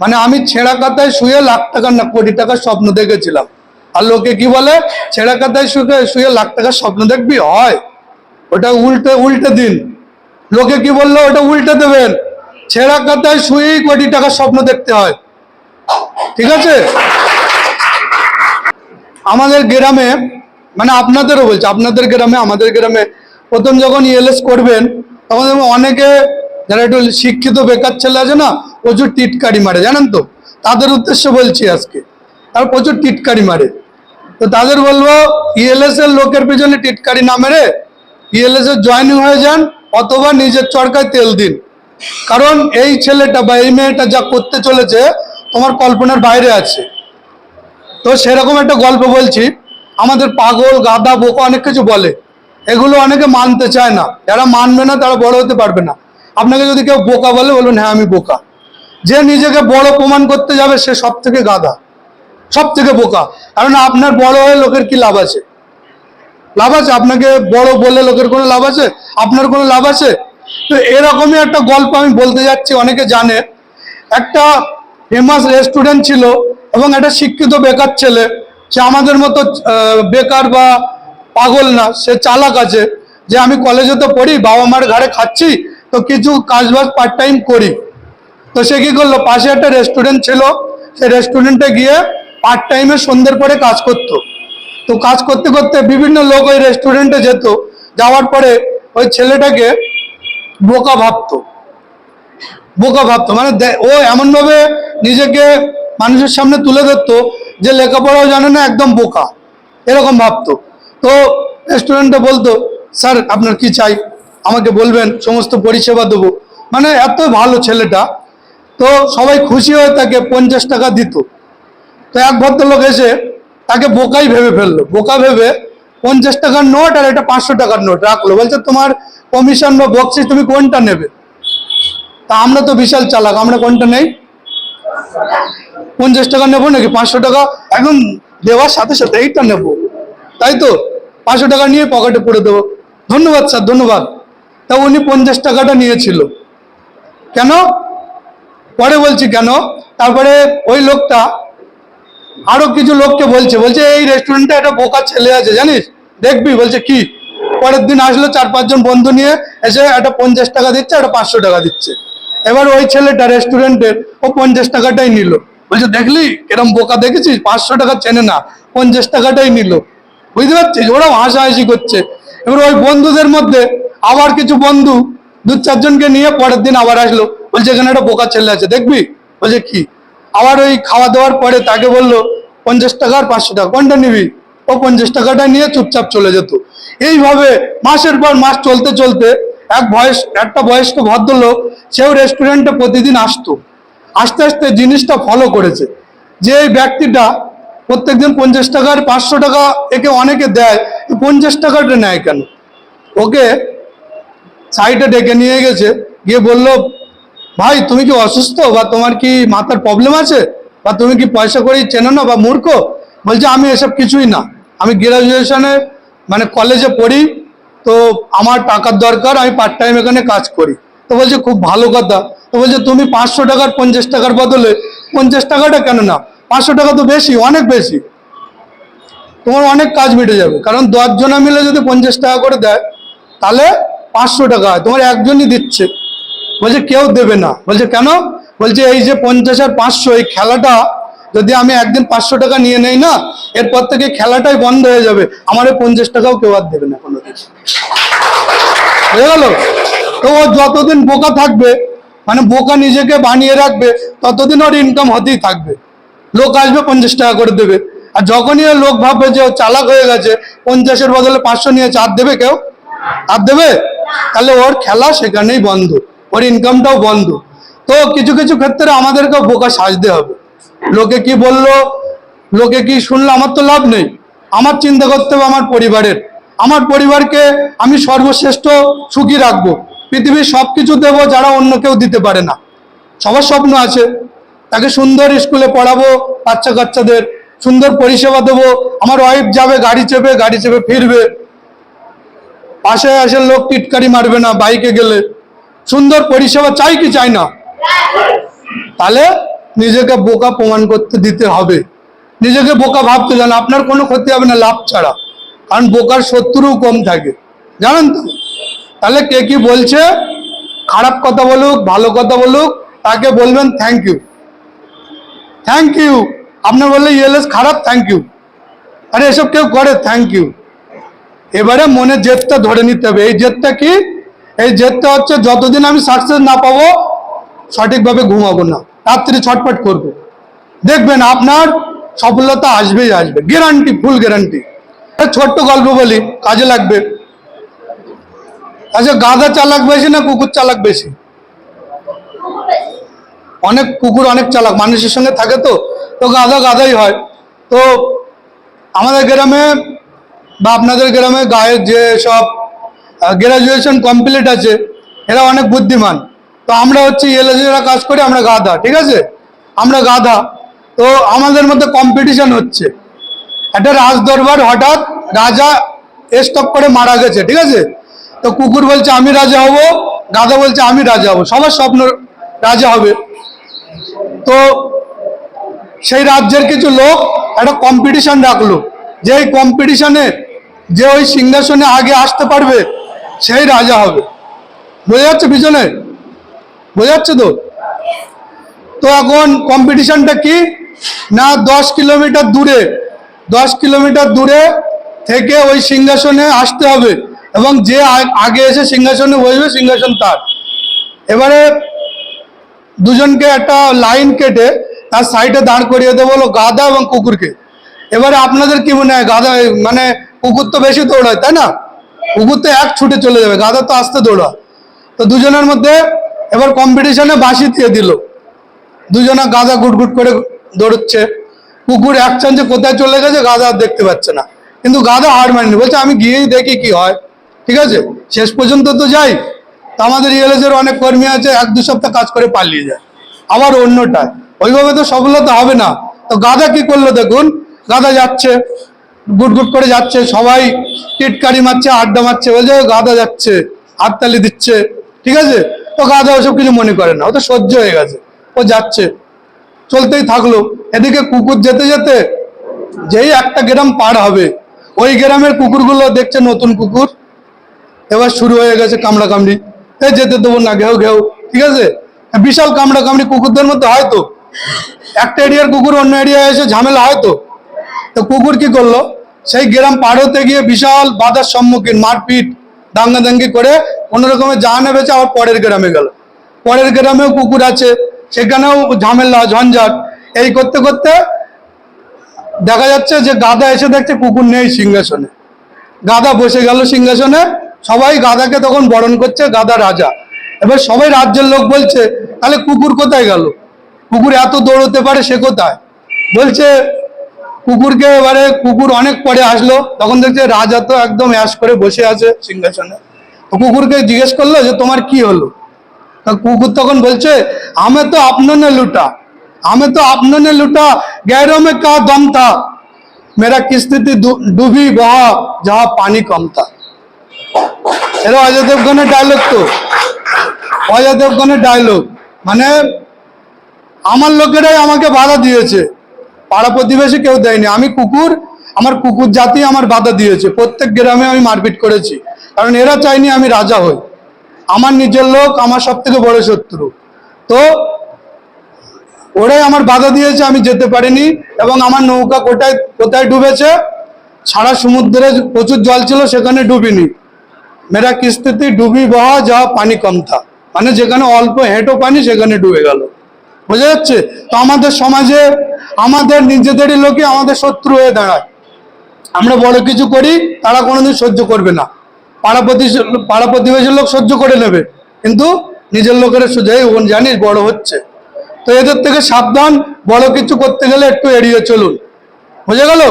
মানে আমি ছেঁড়া কাতায় শুয়ে লাখ টাকা না কোটি টাকার স্বপ্ন দেখেছিলাম। আর লোকে কি বলে? ছেঁড়া কাতায় শুয়ে শুয়ে লাখ টাকার স্বপ্ন দেখবি? হয়। ওটা উল্টে উল্টে দিন। লোকে কি বলল? ওটা উল্টে দেবেন। ছেঁড়া কাতায় শুয়েই কোটি টাকার স্বপ্ন দেখতে হয়। ঠিক আছে? আমাদের গ্রামে মানে আপনাদেরও বলছি, আপনাদের গ্রামে, আমাদের গ্রামে প্রথম যখন ইএলএস করবেন, তখন অনেকে যারা একটু শিক্ষিত বেকার ছেলে আছে না, প্রচুর টিটকারি মারে, জানেন তো? তাদের উদ্দেশ্য বলছি আজকে। তার প্রচুর টিটকারি মারে। তো তাদের বলব ইএলএস এর লোকের পিছনে টিটকারি না মেরে ইএলএস এর জয়েনিং হয়ে যান, অথবা নিজের চরকায় তেল দিন। কারণ এই ছেলেটা বা এই মেয়েটা যা করতে চলেছে, তোমার কল্পনার বাইরে আছে। তো সেরকম একটা গল্প বলছি। আমাদের পাগল গাদা বোকা অনেক কিছু বলে। এগুলো অনেকে মানতে চায় না। যারা মানবে না, তারা বড় হতে পারবে না। আপনাকে যদি কেউ বোকা বলে বলুন হ্যাঁ আমি বোকা। যে নিজেকে বড় প্রমাণ করতে যাবে, সে সব থেকে গাধা সব থেকে বোকা। কারণ আপনার বড় হয়ে লোকের কি লাভ আছে? লাভ আছে? আপনাকে বড় বলে লোকের কোনো লাভ আছে? আপনার কোনো লাভ আছে? তো এরকমই একটা গল্প আমি বলতে যাচ্ছি, অনেকে জানে। একটা ফেমাস রেস্টুরেন্ট ছিল এবং একটা শিক্ষিত বেকার ছেলে, সে আমাদের মতো বেকার বা পাগল না, সে চালাক আছে। যে আমি কলেজে তো পড়ি বাবা মার ঘাড়ে খাচ্ছি তো কিছু কাজবাজ পার্ট টাইম করি। তো সে কি করল? পাশে একটা রেস্টুরেন্ট ছিল সে রেস্টুরেন্টে গিয়ে পার্ট টাইমে সন্ধ্যের পরে কাজ করতো। তো কাজ করতে করতে বিভিন্ন লোক ওই রেস্টুরেন্টে যেত, যাওয়ার পরে ওই ছেলেটাকে বোকা ভাবতো। বোকা ভাবতো। মানে ও এমনভাবে নিজেকে মানুষের সামনে তুলে ধরতো যে লেখাপড়াও জানে না, একদম বোকা। এরকম ভাবতো। তো রেস্টুরেন্টে বলতো, স্যার, আপনার কি চাই? আমাকে বলবেন, সমস্ত পরিষেবা দেবো। মানে এত ভালো ছেলেটা, তো সবাই খুশি হয়ে তাকে পঞ্চাশ টাকা দিত। তো এক ভদ্রলোক এসে তাকে বোকাই ভেবে ফেলল। বোকা ভেবে পঞ্চাশ টাকার নোট আর একটা পাঁচশো টাকার নোট রাখল। বলছে, তোমার কমিশন বা বক্সি তুমি কোনটা নেবে? তা আমরা তো বিশাল চালাক, আমরা কোনটা নেই? পঞ্চাশ টাকা নেব নাকি পাঁচশো টাকা? এখন দেওয়ার সাথে সাথে এইটা নেব। তাই তো? পাঁচশো টাকা নিয়ে পকেটে পড়ে দেবো। ধন্যবাদ স্যার, ধন্যবাদ। তা উনি পঞ্চাশ টাকাটা নিয়েছিল। কেন? পরে বলছি কেন? তারপরে ওই লোকটা আরও কিছু লোককে বলছে বলছে এই রেস্টুরেন্টে একটা বোকা ছেলে আছে, জানিস? দেখবি? বলছে, কি? পরের দিন আসলো চার পাঁচজন বন্ধু নিয়ে, এসে একটা পঞ্চাশ টাকা দিচ্ছে, একটা পাঁচশো টাকা দিচ্ছে। এবার ওই ছেলেটা রেস্টুরেন্টের ও পঞ্চাশ টাকাটাই নিল। বলছে, দেখলি? এরম বোকা দেখেছিস? পাঁচশো টাকা চেনে না, পঞ্চাশ টাকাটাই নিল। বুঝতে পারছিস? ওরা হাসাহাসি করছে। এবার ওই বন্ধুদের মধ্যে আবার কিছু বন্ধু দু চারজনকে নিয়ে পরের দিন আবার আসলো। বলছে, এখানে একটা বোকা ছেলে আছে, দেখবি? বলছে, কি? আবার ওই খাওয়া দাওয়ার পরে তাকে বলল, পঞ্চাশ টাকা আর পাঁচশো টাকা, কোনটা নিবি? ও পঞ্চাশ টাকাটা নিয়ে চুপচাপ চলে যেত। এইভাবে মাসের পর মাস চলতে চলতে এক বয়স একটা বয়স্ক ভদ্রলোক সেও রেস্টুরেন্টে প্রতিদিন আসতো। আস্তে আস্তে জিনিসটা ফলো করেছে। যে এই ব্যক্তিটা প্রত্যেকদিন পঞ্চাশ টাকার পাঁচশো টাকা একে অনেকে দেয় পঞ্চাশ টাকাটা নেয় কেন? ওকে সাইডে ডেকে নিয়ে গেছে, গিয়ে বলল, ভাই, তুমি কি অসুস্থ বা তোমার কি মাথার প্রবলেম আছে? বা তুমি কি পয়সা করি চেনো না বা মূর্খ? বলছে, আমি এসব কিছুই না। আমি গ্রাজুয়েশনে মানে কলেজে পড়ি, তো আমার টাকার দরকার, আমি পার্ট টাইম এখানে কাজ করি। তো বলছে, খুব ভালো কথা। তো বলছে, তুমি পাঁচশো টাকার, পঞ্চাশ টাকার বদলে পঞ্চাশ টাকাটা কেন না পাঁচশো টাকা তো বেশি, অনেক বেশি। তোমার অনেক কাজ মিটে যাবে। কারণ দশজনা মিলে যদি পঞ্চাশ টাকা করে দেয়, তাহলে পাঁচশো টাকা হয়, তোমার একজনই দিচ্ছে। বলছে, কেউ দেবে না। বলছে, কেন? বলছে, এই যে পঞ্চাশ আর পাঁচশো, এই খেলাটা যদি আমি একদিন পাঁচশো টাকা নিয়ে নেই না, এরপর থেকে খেলাটাই বন্ধ হয়ে যাবে। আমার এই পঞ্চাশ টাকাও কেউ আর দেবে না কোনো হয়ে গেল? তো ও যতদিন বোকা থাকবে মানে বোকা নিজেকে বানিয়ে রাখবে, ততদিন ওর ইনকাম হতেই থাকবে। লোক আসবে, পঞ্চাশ টাকা করে দেবে। আর যখনই লোক ভাববে যে ও চালাক হয়ে গেছে, পঞ্চাশের বদলে পাঁচশো নিয়ে চার দেবে কেউ? আর দেবে? তাহলে ওর খেলা সেখানেই বন্ধ, ওর ইনকামটাও বন্ধ। তো কিছু কিছু ক্ষেত্রে আমাদেরকেও বোকা সাজতে হবে। লোকে কি বলল, লোকে কি শুনলো, আমার তো লাভ নেই। আমার চিন্তা করতে হবে আমার পরিবারের। আমার পরিবারকে আমি সর্বশ্রেষ্ঠ সুখী রাখব। পৃথিবীর সব কিছু দেবো যারা অন্য কেউ দিতে পারে না। সবার স্বপ্ন আছে। তাকে সুন্দর স্কুলে পড়াবো বাচ্চা কাচ্চাদের সুন্দর পরিষেবা দেবো। আমার ওয়াইফ যাবে, গাড়ি চেপে গাড়ি চেপে ফিরবে। পাশে আসে লোক টিটকারি মারবে না বাইকে গেলে। সুন্দর পরিষেবা চাই কি চাই না? তাহলে নিজেকে বোকা প্রমাণ করতে দিতে হবে। নিজেকে বোকা ভাবতে জান আপনার কোনো ক্ষতি হবে না, লাভ ছাড়া। কারণ বোকার শত্রুও কম থাকে। জানেন তো? তাহলে কে কি বলছে? খারাপ কথা বলুক, ভালো কথা বলুক, তাকে বলবেন থ্যাংক ইউ থ্যাংক ইউ আপনার বললে ইয়েলেস খারাপ থ্যাংক ইউ আরে এসব কেউ করে থ্যাংক ইউ এবারে মনে জেদটা ধরে নিতে হবে। এই জেদটা কি? এই জেদটা হচ্ছে যতদিন আমি সাকসেস না পাবো, সঠিকভাবে ঘুমাবো না। রাত্রি ছটপট করব। দেখবেন আপনার সফলতা আসবেই আসবে। গ্যারান্টি ফুল গ্যারান্টি ছোট্ট গল্প বলি, কাজে লাগবে। আচ্ছা গাধা চালাক বেশি না কুকুর চালাক বেশি? অনেক কুকুর অনেক চালাক, মানুষের সঙ্গে থাকে তো। তো গাধা গাধাই হয়। তো আমাদের গ্রামে বা আপনাদের গ্রামে গায়ের যে সব গ্রাজুয়েশন কমপ্লিট আছে, এরা অনেক বুদ্ধিমান। তো আমরা হচ্ছে এলএসিরা কাজ করি, আমরা গাধা, ঠিক আছে? আমরা গাধা। তো আমাদের মধ্যে কম্পিটিশন হচ্ছে। একটা রাজ দরবার হঠাৎ রাজা স্টপ করে মারা গেছে, ঠিক আছে? তো কুকুর বলছে, আমি রাজা হব। গাধা বলছে, আমি রাজা হব। সবার স্বপ্ন রাজা হবে। তো সেই রাজ্যের কিছু লোক একটা কম্পিটিশন রাখল। যে কম্পিটিশনে যে ওই সিংহাসনে আগে আসতে পারবে, সেই রাজা হবে। বোঝা যাচ্ছে পিছনে? বোঝা যাচ্ছে তো? তো এখন কম্পিটিশনটা কি? না দশ কিলোমিটার দূরে, দশ কিলোমিটার দূরে থেকে ওই সিংহাসনে আসতে হবে এবং যে আগে এসে সিংহাসনে বসবে, সিংহাসন তার। এবারে দুজনকে একটা লাইন কেটে তার সাইডে দাঁড় করিয়ে দেবো গাধা এবং কুকুরকে। এবারে আপনাদের কি মনে হয়? গাধা মানে কুকুর তো বেশি দৌড়ায়, তাই না? কুকুর তো এক ছুটে চলে যাবে, গাধা তো আস্তে দৌড়ায়। তো দুজনের মধ্যে এবার কম্পিটিশনে বাসি দিয়ে দিল। দুজনা গাধা গুটগুট করে দৌড়চ্ছে। কুকুর এক চান্সে কোথায় চলে গেছে, গাধা আর দেখতে পাচ্ছে না। কিন্তু গাধা হার মানেনি, বলছে, আমি গিয়েই দেখি কি হয়। ঠিক আছে? শেষ পর্যন্ত তো যাই। তো আমাদের ইএলএসের অনেক কর্মী আছে, এক দু সপ্তাহ কাজ করে পালিয়ে যায়। আবার অন্যটায়। ওইভাবে তো সফলতা হবে না। তো গাধা কি করল দেখুন, গাধা যাচ্ছে। গুট গুট করে যাচ্ছে সবাই টিটকারি মারছে আড্ডা মারছে বলছে "ও, গাধা যাচ্ছে হাততালি দিচ্ছে। ঠিক আছে? তো গাধা ওসব কিছু মনে করে না ও তো সহ্য হয়ে গেছে ও যাচ্ছে। চলতেই থাকল। এদিকে কুকুর যেতে যেতে যেই একটা গ্রাম পার হবে ওই গ্রামের কুকুরগুলো দেখছে নতুন কুকুর। এবার শুরু হয়ে গেছে কামড়া কামড়ি এ যেতে দেবো না ঘেউ ঘেউ ঠিক আছে? বিশাল কামড়া কামড়ি কুকুরদের মধ্যে হয়তো একটা এরিয়ার কুকুর অন্য এরিয়ায় এসে ঝামেলা হয়তো তো কুকুর কি করল? সেই গ্রাম পার হতে গিয়ে বিশাল বাধার সম্মুখীন, মারপিট, দাঙ্গাদাঙ্গি করে কোনো রকমের জাহানে বেঁচে আবার পরের গ্রামে গেল। পরের গ্রামেও কুকুর আছে, সেখানেও ঝামেলা, ঝঞ্ঝাট। এই করতে করতে দেখা যাচ্ছে যে গাদা এসে দেখছে কুকুর নেই সিংহাসনে। গাদা বসে গেল সিংহাসনে, সবাই গাদাকে তখন বরণ করছে গাদা রাজা। এবার সবাই রাজ্যের লোক বলছে, তাহলে কুকুর কোথায় গেল? কুকুর এত দৌড়তে পারে, সে কোথায়? বলছে কুকুরকে এবারে কুকুর অনেক পরে আসলো। তখন দেখছে রাজা তো একদম অ্যাশ করে বসে আছে সিংহাসনে। তো কুকুরকে জিজ্ঞেস করল যে, তোমার কি হলো? কুকুর তখন বলছে, আমি তো আপনার লুটা। আমি তো আপনার লুটা। গেরো কা দমতা মেরা কিস্তিতে ডুবি বহা যাহা পানি কমতা থা। এরা অজয় দেবগণের ডায়লগ তো। অজয় দেবগণের ডায়লগ মানে আমার লোকেরাই আমাকে বাধা দিয়েছে। পাড়া প্রতিবেশী কেউ দেয়নি। আমি কুকুর, আমার কুকুর জাতি আমার বাধা দিয়েছে। প্রত্যেক গ্রামে আমি মারপিট করেছি। কারণ এরা চাইনি আমি রাজা হই। আমার নিজের লোক, আমার সব থেকে বড় শত্রু। তো ওরাই আমার বাধা দিয়েছে, আমি যেতে পারিনি এবং আমার নৌকা কোথায় কোথায় ডুবেছে? সারা সমুদ্রে প্রচুর জল ছিল, সেখানে ডুবিনি। মেরা কিস্তিতে ডুবি বহা যা পানি কম থা। মানে যেখানে অল্প হেঁটো পানি, সেখানে ডুবে গেল। বোঝা যাচ্ছে? তো আমাদের সমাজে আমাদের নিজেদেরই লোকে আমাদের শত্রু হয়ে দাঁড়ায়। আমরা বড় কিছু করি, তারা কোনোদিন সহ্য করবে না। পাড়া পাড়া প্রতিবেশীর লোক সহ্য করে নেবে, কিন্তু নিজের লোকের সোজাই ওখানে জানিস বড় হচ্ছে। তো এদের থেকে সাবধান, বড় কিছু করতে গেলে একটু এড়িয়ে চলুন। বোঝা গেল?